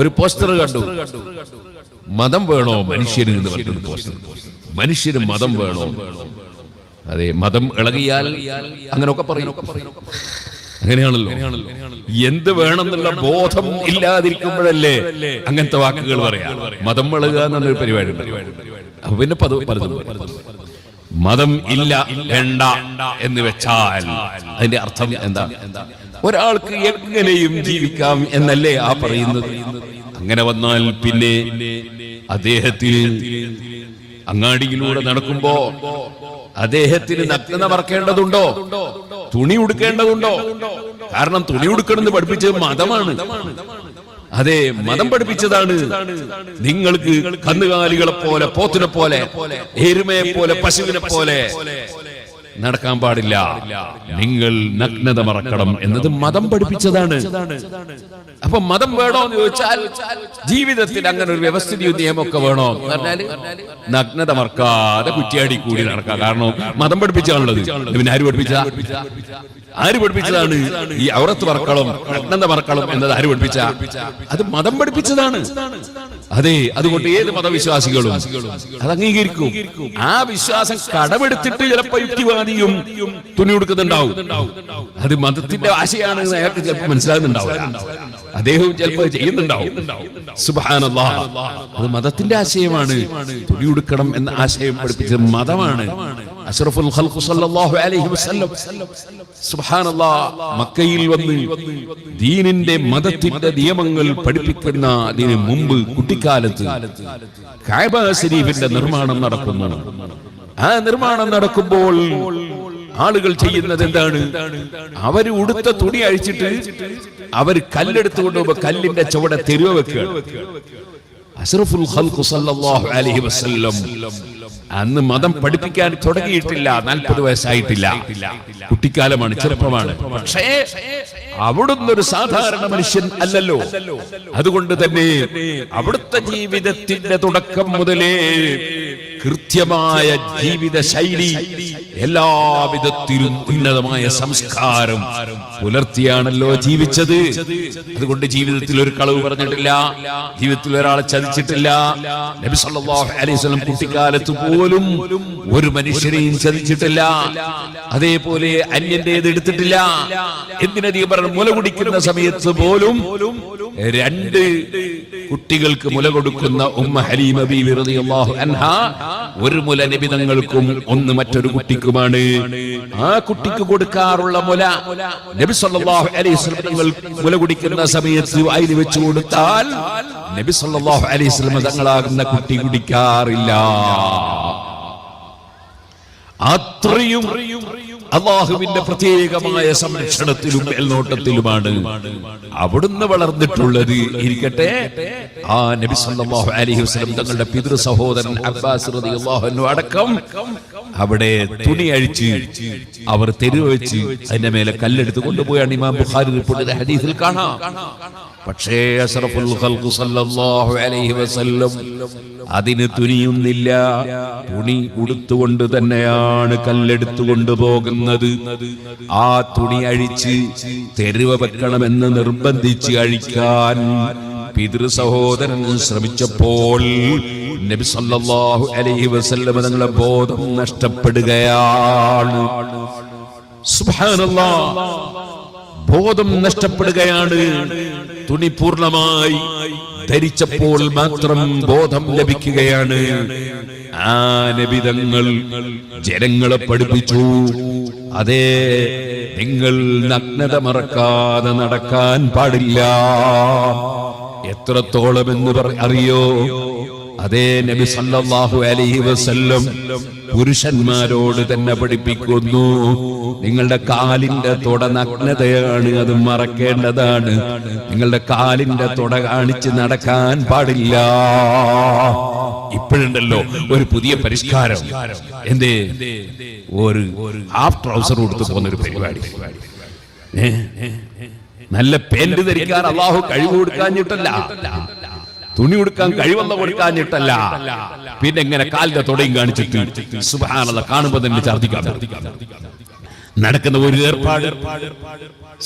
ഒരു പോസ്റ്റർ കണ്ടു. മതം വേണോ മനുഷ്യന് എന്ന് പറഞ്ഞൊരു പോസ്റ്റർ മനുഷ്യന് മതം വേണോ? അതെ മതം ഇളകിയാൽ അങ്ങനെയൊക്കെ പറയും. അങ്ങനെയാണല്ലോ. എന്ത് വേണമെന്നുള്ള ബോധം ഇല്ലാതിരിക്കുമ്പോഴല്ലേ അങ്ങനത്തെ വാക്കുകൾ പറയാം. മതം ഇളകുക എന്നൊരു പരിപാടി അപ്പൊ പിന്നെ പതിവ് പലതും. മതം ഇല്ല വേണ്ട എന്ന് വെച്ചാൽ അതിന്റെ അർത്ഥം എന്താ? ഒരാൾക്ക് എങ്ങനെയും ജീവിക്കാം എന്നല്ലേ ആ പറയുന്നത്? അങ്ങനെ വന്നാൽ പിന്നെ അദ്ദേഹത്തിന് അങ്ങാടിയിലൂടെ നടക്കുമ്പോ അദ്ദേഹത്തിന് നഗ്നത മറക്കേണ്ടതുണ്ടോ തുണി ഉടുക്കേണ്ടതുണ്ടോ? കാരണം തുണി ഉടുക്കണമെന്ന് പഠിപ്പിച്ചത് മതമാണ്. അതെ മതം പഠിപ്പിച്ചതാണ്. നിങ്ങൾക്ക് കന്നുകാലികളെ പോലെ പോത്തിനെ പോലെ എരുമയെ പോലെ പശുവിനെ പോലെ നടക്കാൻ പാടില്ല. നിങ്ങൾ നഗ്നത മറക്കണം എന്നത് മതം പഠിപ്പിച്ചതാണ്. അപ്പൊ മതം വേണോ എന്ന് ചോദിച്ചാൽ ജീവിതത്തിൽ അങ്ങനെ ഒരു വ്യവസ്ഥിതിയും നിയമമൊക്കെ വേണോ നഗ്നത മറക്കാതെ കുറ്റിയാടി കൂടി നടക്കാം കാരണം മതം പഠിപ്പിച്ചാണുള്ളത്. പിന്നെ ആര് പഠിപ്പിച്ച? ആര് പഠിപ്പിച്ചതാണ്? ഈ ഔറത്ത് മറക്കണം നഗ്നത മറക്കണം എന്നത് ആര് പഠിപ്പിച്ച? അത് മതം പഠിപ്പിച്ചതാണ്. അതെ അതുകൊണ്ട് ഏത് മതവിശ്വാസികളും അത് അംഗീകരിക്കും. ആ വിശ്വാസം കടമെടുത്തിട്ട് ചിലപ്പോ യുക്തിവാദിയും തുണി കൊടുക്കുന്നുണ്ടാവും അത് മതത്തിന്റെ ആശയാണ് അയാൾക്ക് ചിലപ്പോൾ മനസ്സിലാകുന്നുണ്ടാവില്ല. അദ്ദേഹവും ചിലപ്പോൾ ചെയ്യുന്നുണ്ടാവും. അത് മതത്തിന്റെ ആശയമാണ്. തുണി കൊടുക്കണം എന്ന ആശയം പഠിപ്പിച്ചത് മതമാണ്. അഷ്റഫുൽ ഖൽഖ് സല്ലല്ലാഹു അലൈഹി വസല്ലം. സുബ്ഹാനല്ലാഹ് മക്കയിൽ വന്ന് ദീനിന്റെ മതത്തിന്റെ നിയമങ്ങൾ പഠിപ്പിക്കുന്ന അതിന് മുമ്പ് കുട്ടിക്കാലത്ത് കഅബ ശരീഫിന്റെ നിർമ്മാണം നടക്കുന്നു. ആ നിർമ്മാണം നടക്കുമ്പോൾ ആളുകൾ ചെയ്യുന്നത് എന്താണ്? അവർ ഉടുത്ത തുണി അഴിച്ചിട്ട് അവർ കല്ലെടുത്ത് കൊണ്ടുപോകുമ്പോ കല്ലിന്റെ ചുവടെ തെരുവ വെക്കുക. അഷ്റഫുൽ ഖൽഖ് സല്ലല്ലാഹു അലൈഹി വസല്ലം അന്ന് മതം പഠിപ്പിക്കാൻ തുടങ്ങിയിട്ടില്ല. നാൽപ്പത് വയസ്സായിട്ടില്ല. കുട്ടിക്കാലമാണ് ചെറുപ്പമാണ്. പക്ഷേ അവിടുന്ന് ഒരു സാധാരണ മനുഷ്യൻ അല്ലല്ലോ. അതുകൊണ്ട് തന്നെ അവിടുത്തെ ജീവിതത്തിന്റെ തുടക്കം മുതലേ കൃത്യമായ ജീവിത ശൈലി എല്ലാവിധത്തിലും ഉന്നതമായ സംസ്കാരം പുലർത്തിയാണല്ലോ ജീവിച്ചത്. അതുകൊണ്ട് ജീവിതത്തിൽ ഒരു കളവ് പറഞ്ഞിട്ടില്ല. ജീവിതത്തിൽ ഒരാളെ ചതിച്ചിട്ടില്ല. നബി സല്ലല്ലാഹു അലൈഹി കുട്ടിക്കാലത്ത് പോലും ഒരു മനുഷ്യരെയും ചതിച്ചിട്ടില്ല. അതേപോലെ അന്യന്റേത് എടുത്തിട്ടില്ല. എന്തിനധികം പറഞ്ഞു മുല കുടിക്കുന്ന സമയത്ത് പോലും രണ്ട് കുട്ടികൾക്ക് മുല കൊടുക്കുന്ന ഉമ്മ ഹലീമ ബീവി അൻഹ. ഒരു മുല നിബിതങ്ങൾക്കും ഒന്ന് മറ്റൊരു കുട്ടിക്കുമാണ്. ആ കുട്ടിക്ക് കൊടുക്കാറുള്ള മുല നബി സല്ലല്ലാഹു അലൈഹി തങ്ങൾ മുല കുടിക്കുന്ന സമയത്ത് വായിൽ വെച്ചു കൊടുത്താൽ നബി സല്ലല്ലാഹു അലൈഹി തങ്ങളാകുന്ന കുട്ടി കുടിക്കാറില്ല. അത്രയും അള്ളാഹുവിന്റെ പ്രത്യേകമായ സംരക്ഷണത്തിലും മേൽനോട്ടത്തിലുമാണ് അവിടുന്ന് വളർന്നിട്ടുള്ളത്. ഇരിക്കട്ടെ. ആ നബി സല്ലല്ലാഹു അലൈഹി വസല്ലം തങ്ങളുടെ പിതൃ സഹോദരൻ അബ്ബാസ് റളിയല്ലാഹു അൻഹു അടക്കം അവിടെ തുണി അഴിച്ച് അവർ തെരുവ് വെച്ച് അതിന്റെ മേലെ കല്ലെടുത്ത് കൊണ്ടുപോയാണ് ഇമാം ബുഖാരി റിപ്പോർട്ട് ചെയ്ത ഹദീസിൽ കാണാം. പക്ഷേ അഷറഫുൽ ഖൽഖു സല്ലല്ലാഹു അലൈഹി വസല്ലം അതിന് തുനിയുന്നില്ല. തുണി ഉടുത്തുകൊണ്ട് തന്നെയാണ് കല്ലെടുത്തു കൊണ്ടുപോകുന്നത്. ആ തുണി അഴിച്ച് തെരുവ വെക്കണമെന്ന് നിർബന്ധിച്ച് അഴിക്കാൻ പിതൃ സഹോദരൻ ശ്രമിച്ചപ്പോൾ നബി സല്ലല്ലാഹു അലൈഹി വസല്ലം തങ്ങളെ ബോധം നഷ്ടപ്പെടുകയാണ്. സുബ്ഹാനല്ലാഹ് ബോധം നഷ്ടപ്പെടുകയാണ്. തുണി പൂർണമായി ധരിച്ചപ്പോൾ മാത്രം ബോധം ലഭിക്കുകയാണ്. ആ നബിതങ്ങൾ ജനങ്ങളെ പഠിപ്പിച്ചു. അതേ നിങ്ങൾ നഗ്നത മറക്കാതെ നടക്കാൻ പാടില്ല. എത്രത്തോളം എന്ന് അറിയോ? അതേ നബി സല്ലല്ലാഹു അലൈഹി വസല്ലം പുരുഷന്മാരോട് തന്നെ പഠിപ്പിക്കുന്നു. നിങ്ങളുടെ കാലിന്റെ തുട നഗ്നതയാണ് അത് മറക്കേണ്ടതാണ്. നിങ്ങളുടെ കാലിന്റെ തുട കാണിച്ച് നടക്കാൻ പാടില്ല. ഇപ്പോഴുണ്ടല്ലോ ഒരു പുതിയ പരിഷ്കാരം. എന്തേ? ഒരു ഹാഫ് ട്രൗസർ കൊടുത്തു പോകുന്ന ഒരു പരിപാടി? നല്ല പേന്റ് ധരിക്കാൻ അള്ളാഹു കഴിവ് കൊടുക്കാഞ്ഞിട്ടല്ല. തുണി കൊടുക്കാൻ കഴിവല്ല കൊടുക്കാഞ്ഞിട്ടല്ല. പിന്നെ എങ്ങനെ കാലിന്റെ തുടയും കാണിച്ചിട്ട് സുബാനുള്ള കാണുമ്പോ തന്നെ ഛർദിക്കാം നടക്കുന്ന ഒരു ഏർപ്പാട്.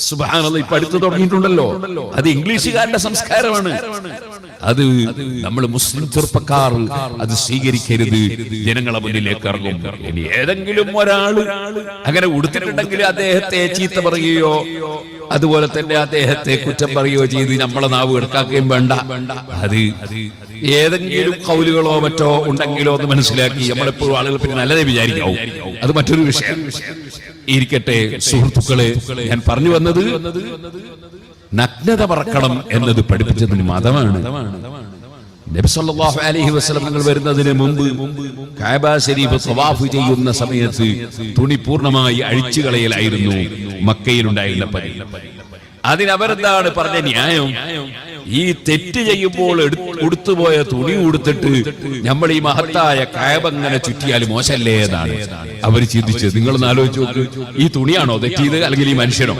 സുബാനുള്ള ഇപ്പൊ അടുത്ത് തുടങ്ങിയിട്ടുണ്ടല്ലോ. അത് ഇംഗ്ലീഷുകാരുടെ സംസ്കാരമാണ്. അത് നമ്മൾ മുസ്ലിം ചെറുപ്പക്കാർ അത് സ്വീകരിക്കരുത്. ജനങ്ങളെ മുന്നിലേക്ക് ഇറങ്ങും. ഇനി ഏതെങ്കിലും ഒരാൾ അങ്ങനെ ഉടുത്തിട്ടുണ്ടെങ്കിൽ അദ്ദേഹത്തെ ചീത്ത പറയുകയോ അതുപോലെ തന്നെ അദ്ദേഹത്തെ കുറ്റം പറയുകയോ ചെയ്ത് നമ്മളെ നാവ് എടുക്കാക്കുകയും വേണ്ട. അത് ഏതെങ്കിലും കൗലുകളോ മറ്റോ ഉണ്ടെങ്കിലോ എന്ന് മനസ്സിലാക്കി നമ്മളെപ്പോഴും ആളുകൾ പിന്നെ നല്ലതേ വിചാരിക്കാവും. അത് മറ്റൊരു വിഷയം. ഇരിക്കട്ടെ സുഹൃത്തുക്കളെ ഞാൻ പറഞ്ഞു വന്നത് നഗ്നത പറക്കണം എന്നത് പഠിപ്പിച്ചതിന് മതമാണ് നബി സല്ലല്ലാഹു അലൈഹി വസല്ലം നിങ്ങൾ വരുന്നതിന് മുമ്പ് കാബ ശരീഫ് തവാഫ് ചെയ്യുന്ന സമയത്ത് തുണി പൂർണമായി അഴിച്ചു കളയലായിരുന്നു മക്കയിലുണ്ടായിരുന്ന പരി അതിനവരെന്താണ് പറഞ്ഞ ന്യായം? ഈ തെറ്റ് ചെയ്യുമ്പോൾ ഉടുത്തുപോയ തുണി ഉടുത്തിട്ട് നമ്മൾ ഈ മഹത്തായ കായബങ്ങനെ ചുറ്റിയാൽ മോശമല്ലേ എന്നാണ് അവർ ചിന്തിച്ചത്. നിങ്ങളൊന്ന് ആലോചിച്ചു നോക്ക്. ഈ തുണിയാണോ തെറ്റിയത് അല്ലെങ്കിൽ ഈ മനുഷ്യനോ?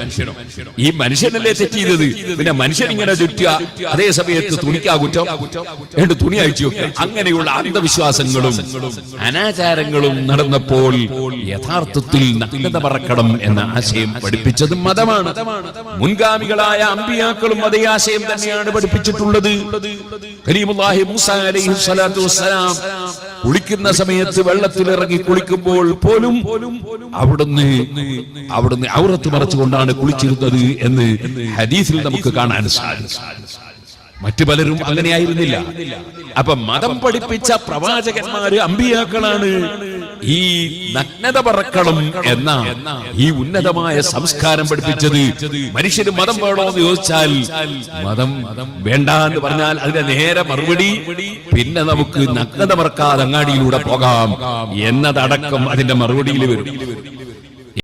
ഈ മനുഷ്യനല്ലേ തെറ്റിയത്? പിന്നെ മനുഷ്യൻ ഇങ്ങനെ ചുറ്റുക അതേ സമയത്ത് തുണിക്കാ കുറ്റം? എന്നിട്ട് തുണി വെക്കുക അങ്ങനെയുള്ള അന്ധവിശ്വാസങ്ങളും അനാചാരങ്ങളും നടന്നപ്പോൾ യഥാർത്ഥത്തിൽ നഗ്നത പറക്കണം എന്ന ആശയം പഠിപ്പിച്ചതും മതമാണ്. മുൻഗാമികളായ അമ്പിയാക്കളും അതേ ആശയം തന്നെയാണ് പഠിപ്പിച്ചിട്ടുള്ളത്. മൂസ അലൈഹി കുളിക്കുന്ന സമയത്ത് വെള്ളത്തിൽ ഇറങ്ങി കുളിക്കുമ്പോൾ പോലും അവിടുന്ന് അവിടുന്ന് ഔറത്ത് മറച്ചുകൊണ്ടാണ് കുളിച്ചിരുന്നത് എന്ന് ഹദീസിൽ നമുക്ക് കാണാൻ സാധിക്കും മറ്റു പലരും അങ്ങനെയായിരുന്നില്ല. അപ്പൊ മതം പഠിപ്പിച്ച പ്രവാചകന്മാര് അമ്പിയാക്കളാണ് ഈ നഗ്നത പറക്കണം എന്ന ഈ ഉന്നതമായ സംസ്കാരം പഠിപ്പിച്ചത് മനുഷ്യന് മതം വേണോ എന്ന് ചോദിച്ചാൽ മതം വേണ്ട എന്ന് പറഞ്ഞാൽ അതിന്റെ നേരെ മറുപടി. പിന്നെ നമുക്ക് നഗ്നത മറക്കാതെ അങ്ങാടിയിലൂടെ പോകാം. എന്നതടക്കം അതിന്റെ മറുപടിയിൽ വരും.